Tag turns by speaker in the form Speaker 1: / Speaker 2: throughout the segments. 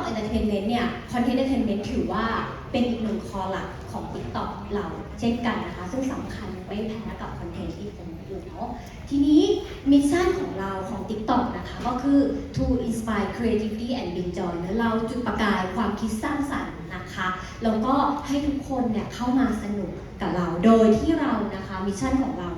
Speaker 1: TikTok Entertainment เนี่ย Content Entertainment ถือว่าเป็นอีกหนึ่งคอหลักของ TikTok เราเช่นกันนะคะ ซึ่งสำคัญไม่แพ้กับคอนเทนต์ที่ผมอยู่เนาะทีนี้มิชชั่นของเราของ TikTok นะคะ ก็คือ to inspire creativity and bring joy และเราจุดประกายความคิดสร้างสรรค์นะคะแล้วก็ให้ทุกคนเนี่ยเข้ามาสนุกกับเรา โดยที่เรานะคะมิชชั่นของเรา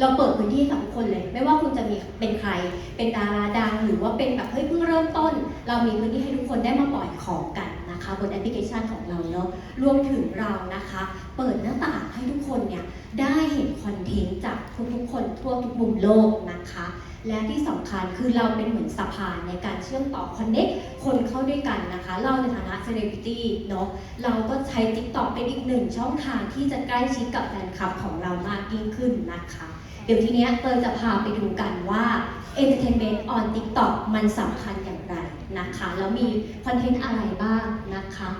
Speaker 1: เราเปิดพื้นที่ให้กับทุกคนเลย ไม่ว่าคุณจะมีเป็นใคร เป็นดาราดังหรือว่าเป็นแบบเฮ้ยเพิ่งเริ่มต้น เรามีพื้นที่ให้ทุกคนได้มาปล่อยของกันนะคะบนแอปพลิเคชันของเราเนาะรวมถึงเรานะคะ เปิดหน้าต่างให้ทุกคนเนี่ยได้เห็นคอนเทนต์จากทุกๆคนทั่วทุกมุมโลกนะคะและที่สำคัญคือเราเป็นเหมือนสะพานในการเชื่อมต่อคอนเน็กคนเข้าด้วยกันนะคะ เราในฐานะเซเลบริตี้เนาะเราก็ใช้ TikTok เป็นอีกหนึ่งช่องทางที่จะใกล้ชิดกับแฟนคลับของเรามากยิ่งขึ้นนะคะ เดี๋ยวทีเนี้ยเตยจะพาไปดูกันว่า Entertainment on TikTok มันสำคัญอย่างไรนะคะ แล้วมีคอนเทนต์อะไรบ้างนะคะ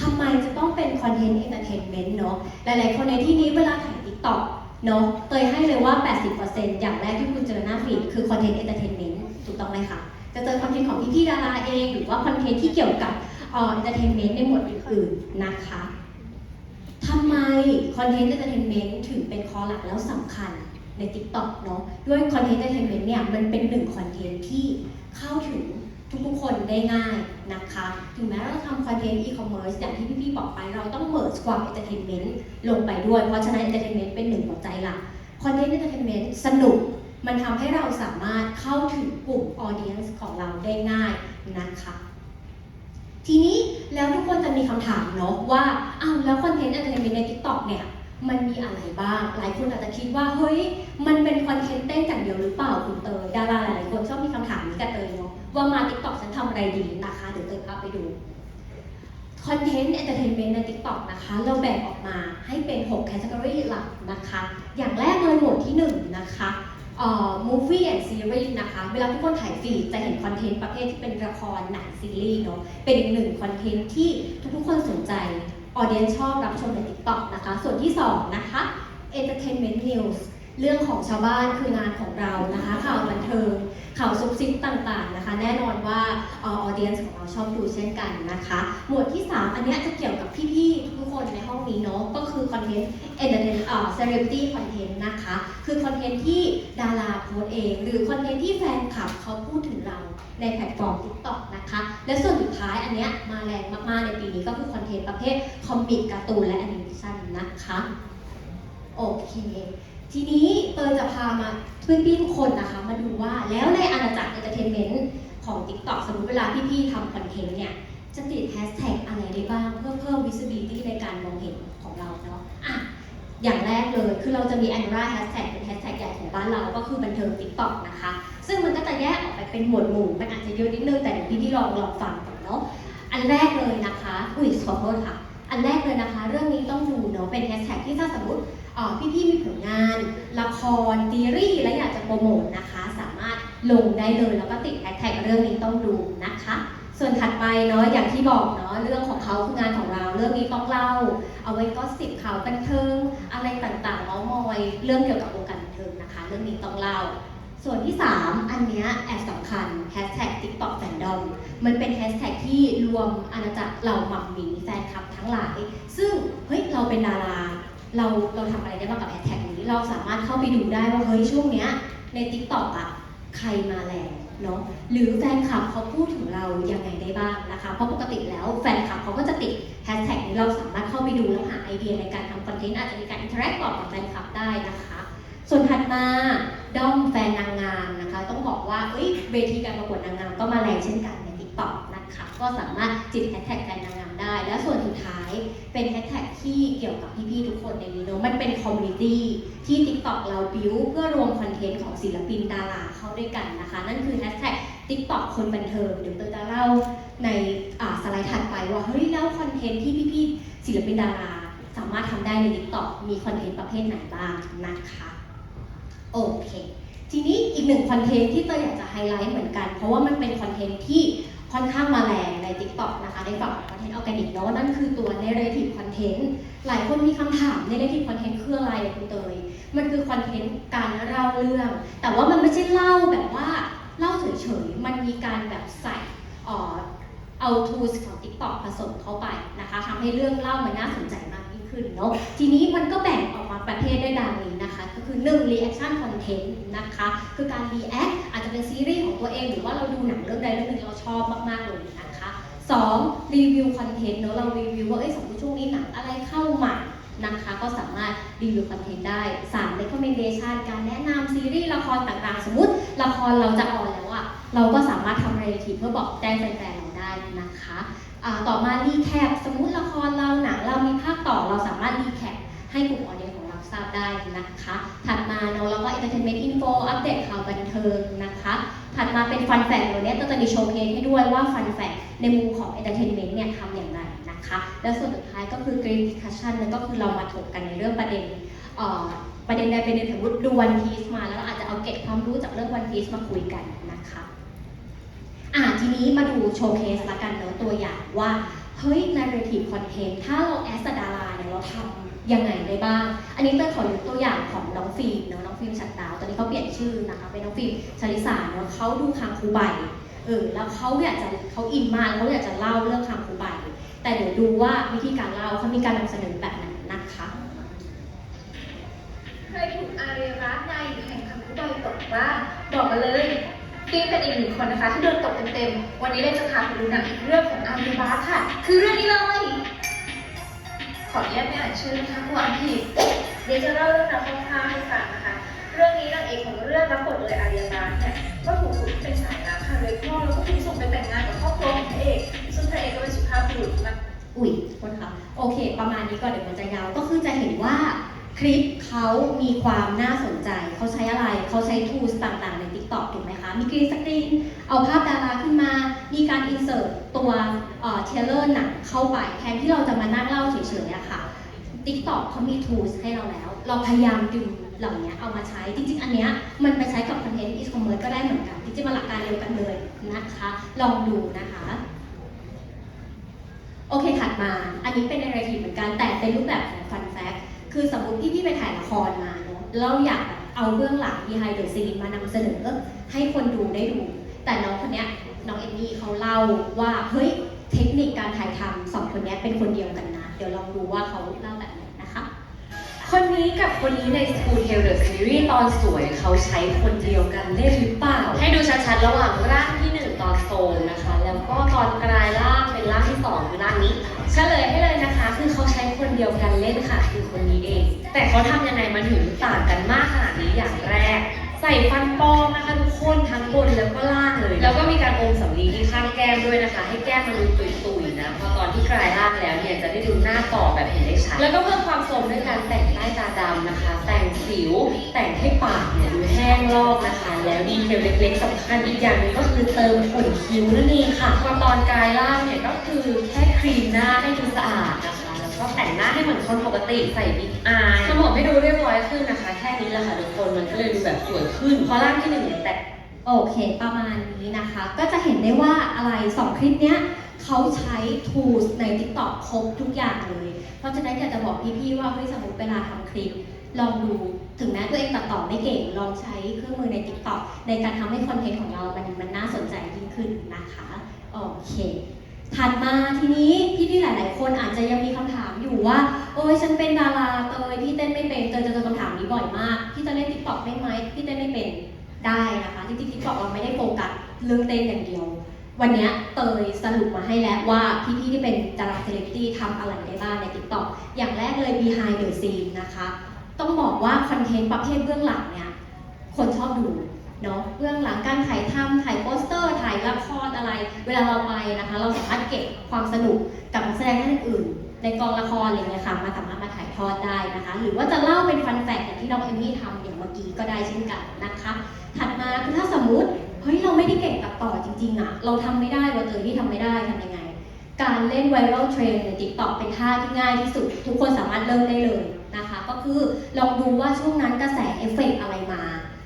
Speaker 1: ทำไมจะต้องเป็นคอนเทนต์ Entertainment เนาะหลายๆคนในที่นี้เวลาถ่าย TikTok เนาะเตยให้เลยว่า 80%อย่างแรกที่คุณเจอหน้าฟีดคือคอนเทนต์ Entertainment ถูกต้องไหมคะ จะเจอคอนเทนต์ของพี่ๆดาราเอง หรือว่าคอนเทนต์ที่เกี่ยวกับเอ่อ Entertainment ในหมวดอื่นๆนะคะทำไมคอนเทนต์ Entertainment ถึงเป็นคอหลักแล้วสำคัญ ใน TikTok เนาะด้วยคอนเทนต์ Entertainment เนี่ยมันเป็นหนึ่งคอนเทนต์ที่เข้าถึงทุกๆคนได้ง่ายนะคะ ถึงแม้เราจะทำคอนเทนต์ e-commerce อย่างที่พี่ๆบอกไป เราต้อง merge ความ entertainment ลงไปด้วย เพราะฉะนั้น entertainment เป็นหนึ่งหัวใจหลักคอนเทนต์ entertainment สนุก มันทำให้เราสามารถเข้าถึงกลุ่ม audience ของเราได้ง่ายนะคะทีนี้แล้วทุกคนจะมีคำถามเนาะว่าอ้าวแล้วคอนเทนต์ entertainment ใน TikTok เนี่ย มันมีอะไรบ้าง หลายคนอาจจะคิดว่า เฮ้ย มันเป็นคอนเทนต์เต้นอย่างเดียวหรือเปล่าคุณเตยดาราหลายคนชอบมีคำถามนี้กับเตยเนาะว่ามา TikTok ฉันทำอะไรดีนะคะเดี๋ยวเตยพาไปดูคอนเทนต์ entertainment ใน TikTok นะคะ เราแบ่งออกมาให้เป็น 6 category หลักนะคะ อย่างแรกเลยหมวดที่ 1 นะคะเอ่อ movie and series นะคะ เวลาทุกคนถ่ายฟีดจะเห็นคอนเทนต์ประเภทที่เป็นละครหนังซีรีส์เนาะเป็นอีกหนึ่งคอนเทนต์ที่ทุกๆคนสนใจ ออเดียนชอบรับชมใน TikTok นะคะ ส่วนที่ 2 นะคะ entertainment news เรื่องของชาวบ้านคืองานของเรานะคะ ข่าวบันเทิงข่าวซุบซิบต่างๆนะคะ แน่นอนว่าออเดียนของเราชอบดูเช่นกันนะคะ หมวดที่ 3 อันนี้จะเกี่ยวกับพี่ๆทุกๆ คนในห้องนี้เนาะก็คือคอนเทนต์ entertainment เอ่อ celebrity content นะคะ คือคอนเทนต์ที่ดาราโพสเอง หรือคอนเทนต์ที่แฟนคลับเขาพูดถึงเราในแพลตฟอร์ม TikTok นะคะ และส่วนสุดท้ายอันเนี้ยมาแรงมากๆในปีนี้ก็คือคอนเทนต์ประเภทคอมิกการ์ตูนและแอนิเมชันนะคะโอเคทีนี้เตยจะพามาเพื่อนพี่ทุกคนนะคะ มาดูว่าแล้วในอาณาจักรเอนเตอร์เทนเมนต์ของ TikTok สมมติเวลาพี่ๆทำคอนเทนต์เนี่ย จะติดแฮชแท็กอะไรได้บ้าง เพื่อเพิ่ม visibility ในการมองเห็นของเราเนาะอะอย่างแรกเลยคือเราจะมี annual hashtag เป็นแฮชแท็กใหญ่ของบ้านเราก็คือบันเทิง TikTok นะคะ ซึ่งมันก็จะแยกออกไปเป็นหมวดหมู่ มันอาจจะเยอะนิดนึงแต่เดี๋ยวพี่ๆลองลองฟังก่อนเนาะอันแรกเลยนะคะ อุ้ยขอโทษค่ะ อันแรกเลยนะคะ เรื่องนี้ต้องดูเนาะเป็นแฮชแท็กที่ถ้าสมมติเอ่พี่มีผลงาน ละครซีรีส์และอยากจะโปรโมทนะคะ สามารถลงได้เลยแล้วก็ติดแฮชแท็กเรื่องนี้ต้องดูนะคะ ส่วนถัดไปเนาะอย่างที่บอกเนาะเรื่องของเขาคืองานของเราเรื่องนี้ต้องเล่า เอาไว้ก็สิบข่าวบันเทิงอะไรต่างๆเมาส์มอย เรื่องเกี่ยวกับวงการบันเทิงนะคะ เรื่องนี้ต้องเล่า ส่วนที่ 3 อันเนี้ยแอบสำคัญ hashtag TikTok Fandom มันเป็นแฮชแท็กที่รวมอาณาจักรเหล่าหมักหมีแฟนคลับทั้งหลาย ซึ่งเฮ้ยเราเป็นดาราเราเราทำอะไรได้บ้างกับแฮชแท็กนี้เราสามารถเข้าไปดูได้ว่าเฮ้ยช่วงเนี้ยใน TikTok อะใครมาแรง เนาะหรือแฟนคลับเขาพูดถึงเรายังไงได้บ้างนะคะ เพราะปกติแล้วแฟนคลับเขาก็จะติดแฮชแท็กนี้เราสามารถเข้าไปดูแล้วหาไอเดียในการทำคอนเทนต์อาจจะมีการอินเทอร์แอคกับแฟนคลับได้นะคะ ส่วนถัดมาด้อมแฟนนางงามนะคะ ต้องบอกว่าเอ้ยเวทีการประกวดนางงามก็มาแรงเช่นกันในติ๊กต็อกนะคะ ก็สามารถจิตแฮชแท็กแฟนนางงาม ได้ และส่วนสุดท้ายเป็นแฮชแท็กที่เกี่ยวกับพี่ๆทุกคนในนี้เนอะมันเป็นคอมมูนิตี้ที่ TikTok เราบิวเพื่อรวมคอนเทนต์ของศิลปินดาราเข้าด้วยกันนะคะ นั่นคือแฮชแท็ก TikTok คนบันเทิงเดี๋ยวเตยจะเล่าในสไลด์ถัดไปว่าเฮ้ยแล้วคอนเทนต์ที่พี่ๆศิลปินดารา สามารถทำได้ใน TikTok มีคอนเทนต์ประเภทไหนบ้างนะคะโอเคทีนี้อีกหนึ่งคอนเทนต์ที่เตยอยากจะไฮไลท์เหมือนกัน เพราะว่ามันเป็นคอนเทนต์ที่ ค่อนข้างมาแรงใน TikTok นะคะในฝั่งของคอนเทนต์ออร์แกนิกเนาะนั่นคือตัว narrative content หลายคนมีคำถาม narrative content คืออะไรคุณเตย มันคือคอนเทนต์การเล่าเรื่อง แต่ว่ามันไม่ใช่เล่าแบบว่าเล่าเฉยๆ มันมีการแบบใส่เอ่อเอา tools ของ TikTok ผสมเข้าไปนะคะทำให้เรื่องเล่ามันน่าสนใจมาก ขึ้นเนาะทีนี้มันก็แบ่งออกมาประเภทได้ดังนี้นะคะ ก็คือ 1 reaction content นะคะ คือการ react อาจจะเป็นซีรีส์ของตัวเอง หรือว่าเราดูหนังเรื่องใดเรื่องหนึ่งเราชอบมาก ๆ เลยนะคะ 2. รีวิวคอนเทนต์เนาะเรารีวิวว่าเอ้ยสมมติช่วงนี้หนังอะไรเข้าใหม่นะคะ ก็สามารถรีวิวคอนเทนต์ได้ 3. recommendation การแนะนำซีรีส์ละครต่างๆ สมมติละครเราจะออนแล้วอะเราก็สามารถทำ relative เพื่อบอกแจ้งแฟนๆ ต่อมารีแคปสมมุติละครเราหนังเรามีภาคต่อเราสามารถรีแคปให้กลุ่มออเดียนของเราทราบได้นะคะ ถัดมาเนาะเราก็ entertainment info อัปเดตข่าวบันเทิงนะคะ ถัดมาเป็นฟันแฟกตัวเนี้ยก็จะมีโชว์เคสให้ด้วยว่าฟันแฟกในมุมของ entertainment เนี่ยทำอย่างไรนะคะ แล้วส่วนสุดท้ายก็คือ green discussion นั่นก็คือเรามาถกกันในเรื่องประเด็นประเด็นใดประเด็นสมมติดูวันพีซมาแล้วเราอาจจะเอาเก็บความรู้จากเรื่องวันพีซมาคุยกันนะคะ อ่าทีนี้มาดูโชว์เคสละกันเนาะตัวอย่างว่า เฮ้ย narrative content ถ้าเราแอสดาราเนี่ยเราทำยังไงได้บ้าง อันนี้เต้ยขอยกตัวอย่างของน้องฟิล์มเนาะน้องฟิล์มชัดดาว ตอนนี้เขาเปลี่ยนชื่อนะคะ เป็นน้องฟิล์มชลิสาเนาะเขาดูคางคูใบเออแล้วเขาอยากจะเขาอินมากเขาอยากจะเล่าเรื่องคางคูใบแต่เดี๋ยวดูว่าวิธีการเล่าเขามีการนำเสนอแบบไหนนะคะ
Speaker 2: เคยถูกอารีรัตน์นายแห่งคำพูดใดตกบ้างบอกมาเลย ฟิล์มเป็นอีกหนึ่งคนนะคะ ที่โดนตกเต็มๆ วันนี้เราจะพาไปดูหนังอีกเรื่องของอารีรัตน์ค่ะ คือเรื่องนี้เลย ขออนุญาตไม่อ่านชื่อนะคะกลัวอ่านผิดเดี๋ยวจะเล่าเรื่องราวคร่าวๆให้ฟังนะคะ เรื่องนี้นางเอกของเรื่องรับบทโดยอารีรัตน์เนี่ยก็ถูกฝึกเป็นสายลับค่ะโดยพ่อแล้วก็ถูกส่งไปแต่งงานกับครอบครัวของพระเอก ซึ่งพระเอกก็เป็นสุภาพบุรุษมาก
Speaker 1: อุ๊ยโทษค่ะ โอเค ประมาณนี้ก่อนเดี๋ยวมันจะยาว ก็คือจะเห็นว่า คลิปเขามีความน่าสนใจ เขาใช้อะไร เขาใช้ tools ต่างๆ ใน TikTok ถูกไหมคะ มีกรีนสกรีน เอาภาพดาราขึ้นมา มีการ insert ตัวเทเลอร์หนังเข้าไป แทนที่เราจะมานั่งเล่าเฉยๆอะค่ะ TikTok เขามี tools ให้เราแล้ว เราพยายามดึงเหล่านี้เอามาใช้ จริงๆ อันเนี้ยมันไปใช้กับ content e-commerce ก็ได้เหมือนกัน จริงๆมันหลักการเดียวกันเลยนะคะ ลองดูนะคะโอเคถัดมา อันนี้เป็น narrative เหมือนกันแต่เป็นรูปแบบของ fun fact คือสมมติพี่พี่ไปถ่ายละครมาเนอะเราอยากเอาเบื้องหลัง behind the scene มานำเสนอให้คนดูได้ดู แต่น้องคนเนี้ยน้องเอมมี่เขาเล่าว่าเฮ้ยเทคนิคการถ่ายทำสองคนนี้เป็นคนเดียวกันนะ เดี๋ยวลองดูว่าเขาเล่าแบบไหนนะคะ
Speaker 3: คนนี้กับคนนี้ใน School Tale the Series ตอนสวยเขาใช้คนเดียวกันเล่นหรือเปล่า ให้ดูชัดๆ ระหว่างร่างที่1ตอนโซมนะคะ แล้วก็ตอนกลายร่างเป็นร่างที่2คือร่างนี้เฉลยให้เลยนะคะ คือเขาใช้คนเดียวกันเล่นค่ะคือคนนี้ แต่เขาทำยังไงมันถึงต่างกันมากขนาดนี้อย่างแรก ใส่ฟันปลอมนะคะทุกคนทั้งบนแล้วก็ล่างเลย แล้วก็มีการอมสำลีที่ข้างแก้มด้วยนะคะ ให้แก้มมันดูตุยๆนะพอตอนที่กลายร่างแล้วเนี่ยจะได้ดูหน้าต่อแบบเห็นได้ชัดแล้วก็เพิ่มความสมด้วยการแต่งใต้ตาดำนะคะ แต่งสิว แต่งให้ปากเนี่ยดูแห้งลอกนะคะ แล้วดีเทลเล็กๆสำคัญอีกอย่างนึงก็คือเติมขนคิ้วนั่นเองค่ะพอตอนกลายร่างเนี่ยก็คือแค่ครีมหน้าให้ดูสะอาดนะ ก็แต่งหน้าให้เหมือนคนปกติใส่บิ๊กอายสมองให้ดูเรียบร้อยขึ้นนะคะ แค่นี้แหละค่ะทุกคนมันก็เลยดูแบบสวยขึ้น เพราะร่างที่หนึ่งเนี่ยแต่
Speaker 1: โอเค ประมาณนี้นะคะ ก็จะเห็นได้ว่าอะไรสองคลิปเนี้ยเขาใช้ tools ใน TikTok ครบทุกอย่างเลย เพราะฉะนั้นอยากจะบอกพี่ๆว่าเฮ้ยสมมติเวลาทำคลิป ลองดูถึงแม้ตัวเองตัดต่อไม่เก่ง ลองใช้เครื่องมือใน TikTok ในการทำให้คอนเทนต์ของเรา มันมันน่าสนใจยิ่งขึ้นนะคะ โอเค ถัดมาทีนี้พี่ๆหลาย ๆ คนอาจจะยังมีคำถามอยู่ว่า โอ้ยฉันเป็นดาราเตยพี่เต้นไม่เป็นเตยจะเจอคำถามนี้บ่อยมากพี่จะเล่น TikTok ได้ไหมพี่เต้นไม่เป็นได้นะคะจริงๆ TikTok เราไม่ได้โฟกัสเรื่องเต้นอย่างเดียว วันนี้เตยสรุปมาให้แล้วว่าพี่ๆที่เป็นดาราเซเลบริตี้ทำอะไรได้บ้างใน TikTok อย่างแรกเลย behind the scene นะคะ ต้องบอกว่าคอนเทนต์ประเภทเบื้องหลังเนี่ยคนชอบดู เนาะเบื้องหลังการถ่ายทำถ่ายโปสเตอร์ถ่ายละครอะไร เวลาเราไปนะคะ เราสามารถเก็บความสนุกกับนักแสดงท่านอื่น ในกองละครอะไรเงี้ยค่ะมาสามารถมาถ่ายทอดได้นะคะ หรือว่าจะเล่าเป็นฟันแฟกอย่างที่น้องเอมมี่ทำอย่างเมื่อกี้ก็ได้เช่นกันนะคะถัดมาคือถ้าสมมุติเฮ้ยเราไม่ได้เก่งตัดต่อจริงๆอะเราทำไม่ได้ว่าเตยที่ทำไม่ได้ทำยังไง การเล่นไวรัลเทรนใน TikTok เป็นท่าที่ง่ายที่สุด ทุกคนสามารถเริ่มได้เลยนะคะ ก็คือลองดูว่าช่วงนั้นกระแสเอฟเฟกต์อะไรมา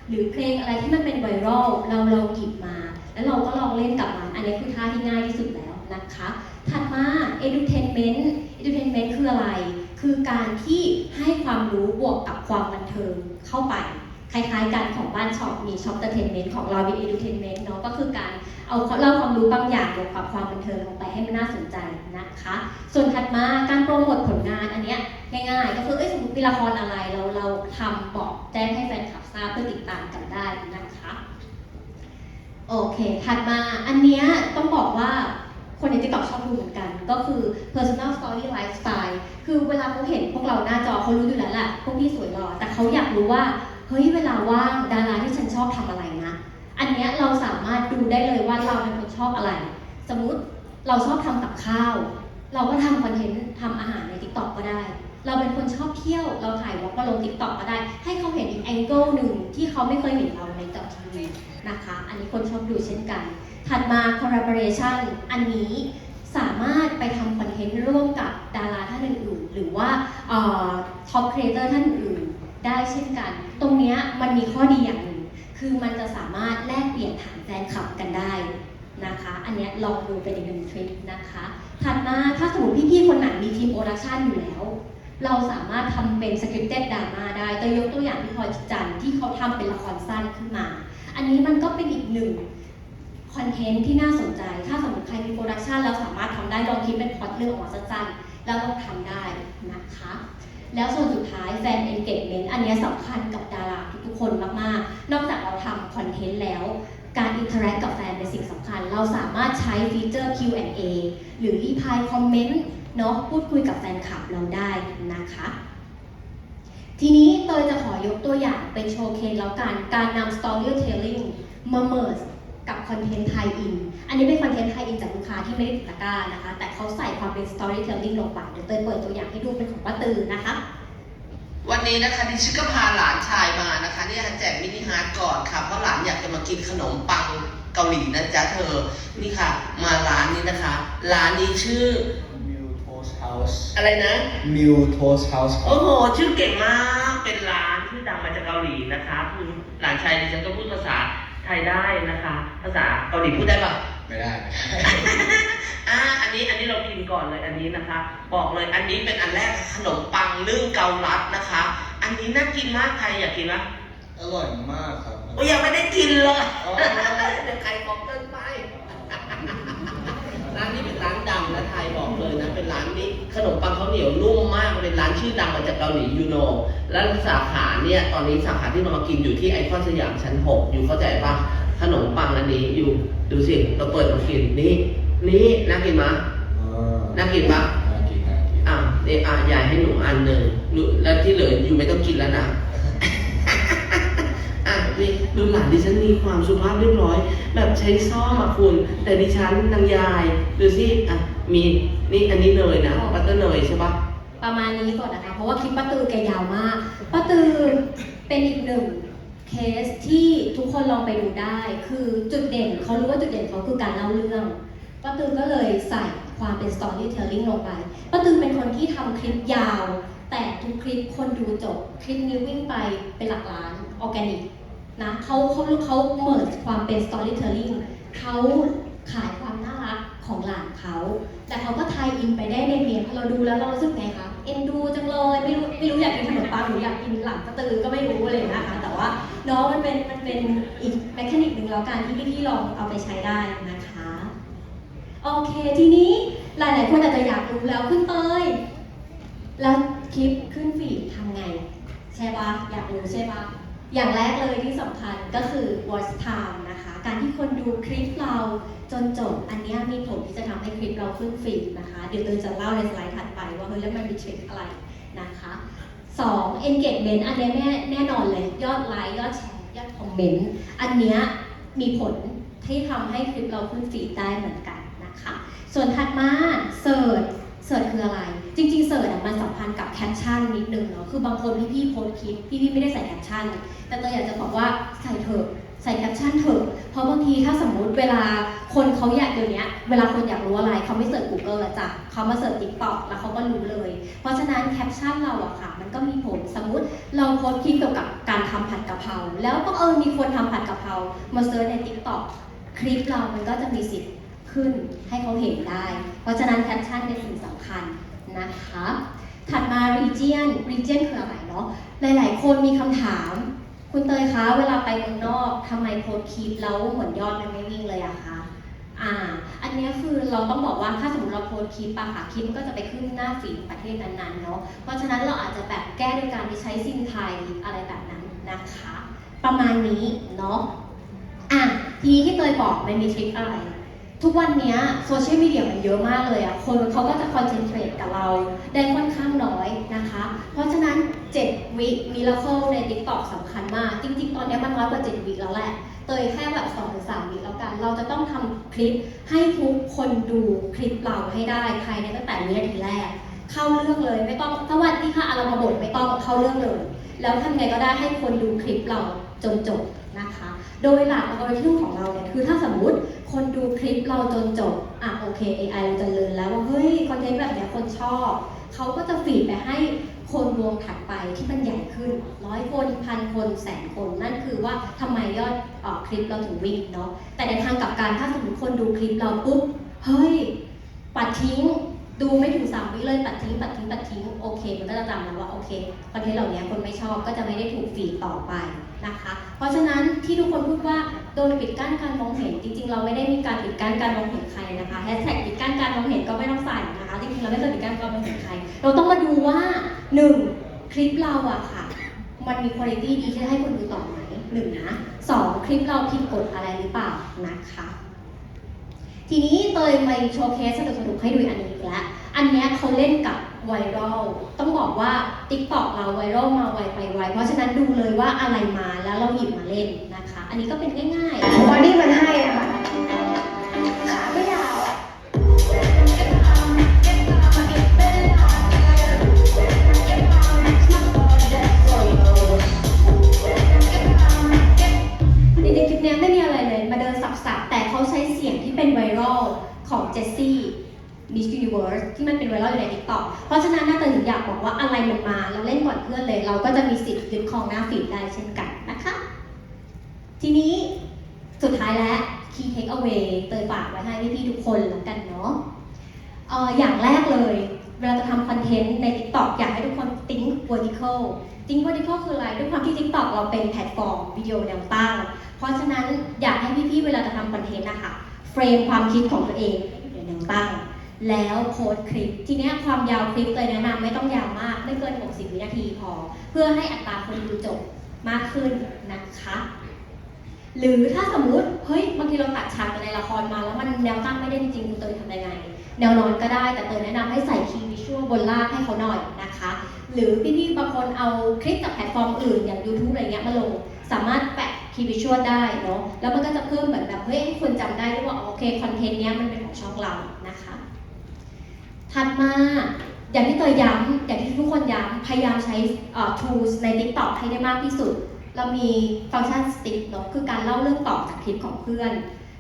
Speaker 1: หรือเพลงอะไรที่มันเป็นไวรัลเราเราหยิบมา แล้วเราก็ลองเล่นกับมันอันนี้คือท่าที่ง่ายที่สุดแล้วนะคะ ถัดมา edutainment edutainment คืออะไร คือการที่ให้ความรู้บวกกับความบันเทิงเข้าไป คล้ายๆ กันของบ้านช็อปมีช็อปเตอร์เทนเมนต์ของเรามี edutainment เนาะก็คือการเอาเล่าความรู้บางอย่างเกี่ยวกับความบันเทิงลงไปให้มันน่าสนใจนะคะ ส่วนถัดมาการโปรโมทผลงานอันเนี้ย ง่ายๆ ก็คือเอ้ยสมมติมีละครอะไรเราเราทำบอกแจ้งให้แฟนคลับทราบเพื่อติดตามกันได้นะคะ โอเค ถัดมาอันเนี้ยต้องบอกว่าคนใน TikTok ชอบดูเหมือนกัน ก็คือ personal story lifestyle คือเวลาเขาเห็นพวกเราหน้าจอเขารู้อยู่แล้วแหละพวกพี่สวยหล่อแต่เขาอยากรู้ว่า เฮ้ยเวลาว่างดาราที่ฉันชอบทำอะไรนะ อันเนี้ยเราสามารถดูได้เลยว่าเราเป็นคนชอบอะไร สมมุติเราชอบทำกับข้าว เราก็ทำคอนเทนต์ทำอาหารใน TikTok ก็ได้ เราเป็นคนชอบเที่ยว เราถ่ายวอล์กมาลง TikTok ก็ได้ ให้เขาเห็นอีกแองเกิลหนึ่งที่เขาไม่เคยเห็นเราในจอทีวีนะคะ อันนี้คนชอบดูเช่นกัน ถัดมา collaboration อันนี้สามารถไปทำคอนเทนต์ร่วมกับดาราท่านอื่นๆ หรือว่าท็อปครีเอเตอร์ท่านอื่นได้เช่นกัน ตรงนี้มันมีข้อดีอย่างหนึ่งคือมันจะสามารถแลกเปลี่ยนฐานแฟนคลับกันได้นะคะ อันนี้ลองดูเป็นอีกหนึ่งทริคนะคะ ถัดมาถ้าสมมติพี่ๆคนไหนมีทีมโปรดักชันอยู่แล้ว เราสามารถทำเป็นสคริปต์เต็ดดราม่าได้ตัวยกตัวอย่างที่พอยจันท์ที่เขาทำเป็นละครสั้นขึ้นมา อันนี้มันก็เป็นอีกหนึ่งคอนเทนต์ที่น่าสนใจ ถ้าสมมติใครมีโปรดักชันแล้วสามารถทำได้ลองคิดเป็นพอตเรื่องออกมาสั้นๆแล้วลองทำได้นะคะ แล้วส่วนสุดท้ายแฟน engagement อันนี้ยสำคัญกับดาราทุกๆคนมากๆ นอกจากเราทำคอนเทนต์แล้ว การอินเทอร์แอคกับแฟนเป็นสิ่งสำคัญ เราสามารถใช้ฟีเจอร์ Q&A หรือรีพายคอมเมนต์ เนาะพูดคุยกับแฟนคลับเราได้นะคะ ทีนี้เตยจะขอยกตัวอย่างเป็นโชว์เคสแล้วกัน การนำ storytelling มา merge กับคอนเทนต์ไทยอิน อันนี้เป็นคอนเทนต์ไทยอินจากลูกค้าที่ไม่ได้ติดตะกร้านะคะ แต่เขาใส่ความเป็น storytelling ลงไป เดี๋ยวเตยเปิดตัวอย่างให้ดูเป็นของป้าตือนะคะ
Speaker 4: วันนี้นะคะดิฉันก็พาหลานชายมานะคะนี่ยแจกมินิฮาร์ดก่อนค่ะ เพราะหลานอยากจะมากินขนมปังเกาหลีนะจ๊ะเธอ นี่ค่ะ มาร้านนี้นะคะ ร้านนี้ชื่อ
Speaker 5: ทสเฮาส์
Speaker 4: อะไรนะ
Speaker 5: มิวโทสเฮาส์ครั
Speaker 4: โอ้
Speaker 5: บ
Speaker 4: โห ชื่อเก่งมาก เป็นร้านที่ดังมาจากเกาหลีนะคะคือหลานชายดิฉันก็พูดภาษาไทยได้นะคะ ภาษาเกาหลีพูดได้ปะ
Speaker 5: ไม่ได้นะ
Speaker 4: อ่า อันนี้อันนี้เรากินก่อนเลยอันนี้นะคะ บอกเลยอันนี้เป็นอันแรกขนมปังนึ่งเกาลัดนะคะ อันนี้น่ากินมากใครอยากกินไหม
Speaker 5: อร่อยมากครับ
Speaker 4: โอ้ยยังไม่ได้กินเลย
Speaker 5: อ๋อ
Speaker 4: เดี๋ยวใครบอกเกินไป ร้านนี้เป็นร้านดังนะไทยบอกเลยนะเป็นร้านนี้ขนมปังข้าวเหนียวนุ่มมากเป็นร้านชื่อดังมาจากเกาหลียูโนแล้วสาขาเนี่ยตอนนี้สาขาที่เรามากินอยู่ที่ไอคอนสยามชั้น6อยู่เข้าใจปะขนมปังอันนี้อยู่ดูสิเราเปิดมากินนี่นี่น่ากินมะ
Speaker 5: อ่า
Speaker 4: น่ากินปะ
Speaker 5: น่ากินน่ากิน
Speaker 4: อะนี่อะยายให้หนูอันหนึ่งหนูแล้วที่เหลืออยู่ไม่ต้องกินแล้วนะอะ นี่ดูหลานดิฉันมีความสุภาพเรียบร้อย แบบใช้ซ่อมอะคุณ แต่ดิฉันนางยายดูสิอะมีนี่อันนี้เนยนะบัตเตอร์เนยใช่ปะ
Speaker 1: ประมาณนี้ก่อนนะคะ เพราะว่าคลิปป้าตือแกยาวมากป้าตือเป็นอีกหนึ่งเคสที่ทุกคนลองไปดูได้ คือจุดเด่นเขารู้ว่าจุดเด่นเขาคือการเล่าเรื่องป้าตือก็เลยใส่ความเป็น storytelling ลงไปป้าตือเป็นคนที่ทำคลิปยาว แต่ทุกคลิปคนดูจบ คลิปนี้วิ่งไปเป็นหลักล้านออร์แกนิก นะเขาเขาเขาเมิดความเป็น storytelling เขาขายความน่ารักของหลานเขา แต่เขาก็ไทยอินไปได้ในเมียพอเราดูแล้วเรารู้สึกไงคะ เอ็นดูจังเลย ไม่รู้ไม่รู้อยากกินขนมปังหรืออยากกินหลังกระตือก็ไม่รู้เลยนะคะ แต่ว่าน้องมันเป็นมันเป็นอีกแมคานิกหนึ่งแล้วกันที่พี่ๆลองเอาไปใช้ได้นะคะ โอเคทีนี้หลายๆคนอาจจะอยากรู้แล้วขึ้นเตยแล้วคลิปขึ้นฟีดทำไง ใช่ปะอยากรู้ใช่ปะ อย่างแรกเลยที่สำคัญก็คือ watch time นะคะ การที่คนดูคลิปเราจนจบ อันนี้มีผลที่จะทำให้คลิปเราขึ้นฟีดนะคะ เดี๋ยวเราจะเล่าในสไลด์ถัดไปว่าเฮ้ยแล้วมันมีทริคอะไรนะคะ2 engagement อันนี้แน่แน่นอนเลย ยอดไลค์ยอดแชร์ยอดคอมเมนต์อันนี้มีผลที่ทำให้คลิปเราขึ้นฟีดได้เหมือนกันนะคะ ส่วนถัดมาเสิร์ชเสิร์ชคืออะไร จริงๆเสิร์ชมันสัมพันธ์กับแคปชั่นนิดนึงเนาะคือบางคนที่พี่โพสคลิปพี่พี่ไม่ได้ใส่แคปชั่น แต่ตัวอยากจะบอกว่าใส่เถอะใส่แคปชั่นเถอะเพราะบางทีถ้าสมมุติเวลาคนเขาอยากเดี๋ยวนี้เวลาคนอยากรู้อะไรเขาไม่เสิร์ช Google ล้วจ้ะเขามาเสิร์ช TikTok แล้วเขาก็รู้เลย เพราะฉะนั้นแคปชั่นเราอะค่ะ มันก็มีผลสมมุติเราโพสคลิปเกี่ยวกับการทำผัดกะเพราแล้วก็เออมีคนทำผัดกะเพรามาเสิร์ชใน TikTok คลิปเรามันก็จะมีสิทธิ์ขึ้นให้เขาเห็นได้ เพราะฉะนั้นแคปชั่นเป็นสิ่งสำคัญ นะคะ ถัดมา region region คืออะไรเนาะ หลาย ๆ คนมีคำถาม คุณเตยคะ เวลาไปเมืองนอกทำไมโพสคลิปแล้วเหมือนยอดมันไม่วิ่งเลยอะคะเนี้ยคือเราต้องบอกว่าถ้าสมมติเราโพสคลิปอะค่ะคลิปมันก็จะไปขึ้นหน้าฟีดประเทศนั้นๆเนาะ เพราะฉะนั้นเราอาจจะแบบแก้ด้วยการที่ใช้ซิมไทยอะไรแบบนั้นนะคะ ประมาณนี้เนาะ อะทีนี้ที่เตยบอกมันมีทริคอะไร ทุกวันนี้โซเชียลมีเดียมันเยอะมากเลยอะคนเขาก็จะคอนเซนเทรตกับเราได้ค่อนข้างน้อยนะคะ เพราะฉะนั้น 7 วิมิราเคิลใน t ิ k t o k สำคัญมาก จริง ๆ ตอนนี้มันน้อยกว่า 7 วิแล้วแหละ เตยแค่แบบ2-3ถึง3วิแล้วกัน เราจะต้องทำคลิปให้ทุกคนดูคลิปเราให้ได้ภายในตั้งแต่วินาทีแรก เข้าเรื่องเลยไม่ต้องสวัสดีค่ะอารามาบทไม่ต้องเข้าเรื่องเลย แล้วทำไงก็ได้ให้คนดูคลิปเราจนจบ นะคะ โดยหลักอัลกอริทึมของเราเนี่ยคือถ้าสมมุติคนดูคลิปเราจนจบ อะโอเค AI เราจะเรียนแล้วว่าเฮ้ยคอนเทนต์แบบเนี้ยคนชอบ เขาก็จะฟีดไปให้คนวมถัดไปที่มันใหญ่ขึ้นร้อยคนพันคนแสนคน นั่นคือว่าทำไมยอดออคลิปเราถึงวิ่งเนาะแต่ในทางกลับการถ้าสมมติคนดูคลิปเราปุ๊บเฮ้ยปัดทิ้งดูไม่ถึงสามวิเลยปัดทิ้งปัดทิ้งปัดทิ้งโอเค มันก็จะจำแล้วว่าโอเคคอนเทนต์เหล่านี้คนไม่ชอบก็จะไม่ได้ถูกฟีดต่อไปนะคะ เพราะฉะ ที่ทุกคนพูดว่าโดนปิดกั้นการมองเห็น จริงๆ เราไม่ได้มีการปิดกั้นการมองเห็นใครนะคะแฮชแท็กปิดกั้นการมองเห็นก็ไม่ต้องใส่นะคะจริงๆเราไม่เคยปิดกั้นการมองเห็นใคร เราต้องมาดูว่าหนึ่งคลิปเราอะค่ะ มันมีคุณภาพดีที่จะให้คนดูต่อไหมหนึ่งนะสองคลิปเราผิดกฎอะไรหรือเปล่านะคะทีนี้เตยมาโชว์เคสสนุกๆให้ดูอันนึงอีกแล้ว อันนี้เขาเล่นกับ ไวรัลต้องบอกว่า t ิ k t o k เราไวรัลมาไวไปไวเพราะฉะนั้นดูเลยว่าอะไรมาแล้วเราหยิบมาเล่นนะคะ อันนี้ก็เป็นง่ายๆ
Speaker 2: บอดี้มันให้อะค่ะ
Speaker 1: Miss Universe ที่มันเป็นไวรัลอยู่ใน TikTok เพราะฉะนั้นน่าจะถึงอยากบอกว่าอะไรมันมาแล้วเล่นก่อนเพื่อนเลย เราก็จะมีสิทธิ์ยึดครองหน้าฟีดได้เช่นกันนะคะ ทีนี้สุดท้ายแล้ว Key Take Away เตยฝากไว้ให้พี่ๆทุกคนแล้วกันเนาะอออย่างแรกเลยเวลาจะทำคอนเทนต์ใน TikTok อยากให้ทุกคน think vertical think vertical คืออะไรด้วยความที่ TikTok เราเป็นแพลตฟอร์มวิดีโอแนวตั้ง เพราะฉะนั้นอยากให้พี่ๆเวลาจะทำคอนเทนต์นะคะเฟรมความคิดของตัวเองอยู่ในแนวตั้ง แล้วโพสคลิป ทีนี้ความยาวคลิปเลยแนะนำไม่ต้องยาวมาก ไม่เกิน 60 วินาทีพอ เพื่อให้อัตราคนดูจบมากขึ้นนะคะ หรือถ้าสมมุติเฮ้ยบางทีเราตัดฉากในละครมา แล้วมันแนวตั้งไม่ได้จริงคุณเตยทำยังไง แนวนอนก็ได้แต่เตยแนะนำให้ใส่คีย์วิชวลบนล่างให้เขาหน่อยนะคะ หรือพี่ๆบางคนเอาคลิปจากแพลตฟอร์มอื่นอย่าง YouTube อะไรเงี้ยมาลงสามารถแปะคีย์วิชวลได้เนาะแล้วมันก็จะเพิ่มเหมือนแบบเฮ้ยให้คนจำได้ด้วยว่าโอเคคอนเทนต์เนี้ยมันเป็นของช่องเรานะคะ ถัดมาอย่างที่เตยย้ำอย่างที่ทุกคนย้ำพยายามใช้เอ่อ tools ใน TikTok ให้ได้มากที่สุด เรามีฟังก์ชัน stick เนาะคือการเล่าเรื่องต่อจากคลิปของเพื่อน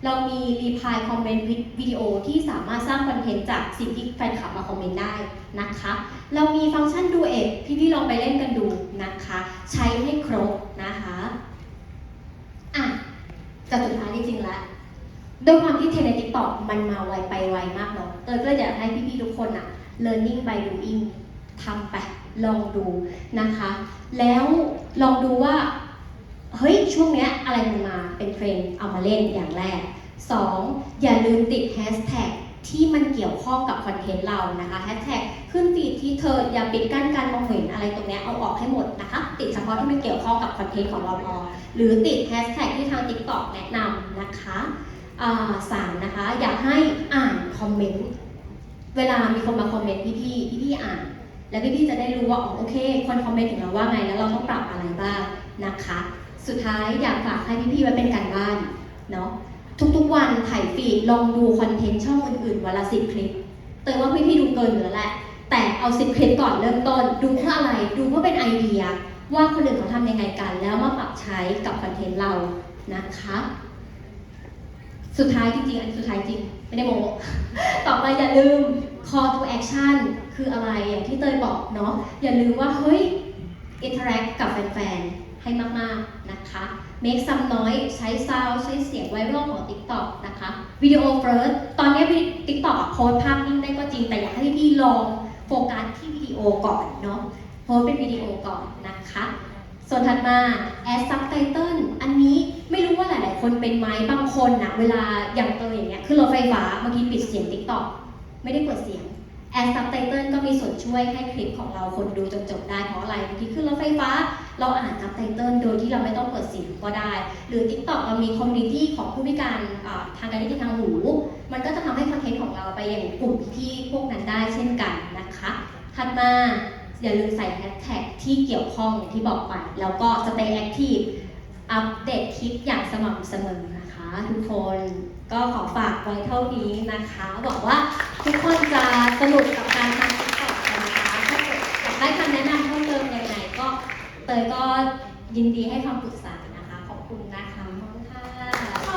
Speaker 1: เรามี reply comment วิดีโอที่สามารถสร้างคอนเทนต์จากสิ่งที่แฟนคลับมาคอมเมนต์ได้นะคะ เรามีฟังก์ชันดูเอทพี่ๆลองไปเล่นกันดูนะคะ ใช้ให้ครบนะคะอะจะสุดท้ายจริงๆแล้ว ด้วยความที่เทรนด์ใน TikTok มันมาไวไปไวมากเนาะเตยก็เลยอยากให้พี่ๆทุกคนอะ learning by doing ทำไปลองดูนะคะ แล้วลองดูว่า เฮ้ย ช่วงเนี้ยอะไรมันมาเป็นเทรนด์เอามาเล่นอย่างแรก 2. อย่าลืมติดแฮชแท็กที่มันเกี่ยวข้องกับคอนเทนต์เรานะคะแฮชแท็กขึ้นฟีดที่เธออย่าปิดกั้นการมองเห็นอะไรตรงนี้เอาออกให้หมดนะคะ ติดเฉพาะที่มันเกี่ยวข้องกับคอนเทนต์ของเราพอหรือติดแฮชแท็กที่ทาง TikTok แนะนำนะคะ สามนะคะ อยากให้อ่านคอมเมนต์เวลามีคนมาคอมเมนต์พี่พี่พี่พี่อ่าน แล้วพี่พี่จะได้รู้ว่าอ๋อโอเค คนคอมเมนต์ถึงเราว่าไงแล้วเราต้องปรับอะไรบ้างนะคะ สุดท้ายอยากฝากให้พี่พี่ไว้เป็นการบ้านเนาะทุกๆวันถ่ายฟีดลองดูคอนเทนต์ช่องอื่นๆวันละสิบคลิปเตยว่าพี่พี่ดูเกินอยู่แล้วแหละแต่เอาสิบคลิปก่อนเริ่มต้น ดูเพื่ออะไรดูเพื่อเป็นไอเดีย ว่าคนอื่นเขาทำยังไงกัน แล้วมาปรับใช้กับคอนเทนต์เรานะคะ สุดท้ายจริงๆ อันนสุดท้ายจริง ไม่ได้โมต่อไปอย่าลืม call to action คืออะไรอย่างที่เตยบอกเนาะอย่าลืมว่า เฮ้ย interact กับแฟนๆ ให้มากๆ นะคะ make some noise ใช้ sound ใช้เสียงไวรัลของ TikTok นะคะ video first ตอนนี้ TikTok อะโพสภาพนิ่งได้ก็จริง แต่อยากให้พี่ลองโฟกัสที่วิดีโอก่อนเนาะโพสเป็นวิดีโอก่อนนะคะ ส่วนถัดมา add subtitle อันนี้ไม่รู้ว่าหลาย ๆ คนเป็นไหมบางคนนะเวลาอย่างเตยอย่างเงี้ยขึ้นรถไฟฟ้าเมื่อกี้ปิดเสียง TikTok ไม่ได้เปิดเสียงแอดซับไตเติลก็มีส่วนช่วยให้คลิปของเราคนดูจนจบได้เพราะอะไรเมื่อกี้ขึ้นรถไฟฟ้า เราอ่านซับไตเติลโดยที่เราไม่ต้องเปิดเสียงก็ได้ หรือ TikTok เรามีคอมมูนิตี้ของผู้พิการทางการได้ยินทางหู มันก็จะทำให้คอนเทนต์ของเราไปยังกลุ่มที่พวกนั้นได้เช่นกันนะคะ ถัดมา อย่าลืมใส่แฮชแท็กที่เกี่ยวข้องอย่างที่บอกไป แล้วก็ stay active อัปเดตคลิปอย่างสม่ำเสมอนะคะ ทุกคนก็ขอฝากไว้เท่านี้นะคะหวังว่าทุกคนจะสนุกกับการทำติ๊กต่อกกันนะคะถ้าเกิดอยากได้คำแนะนำเพิ่มเติมยังไงก็เตยก็ยินดีให้คำปรึกษา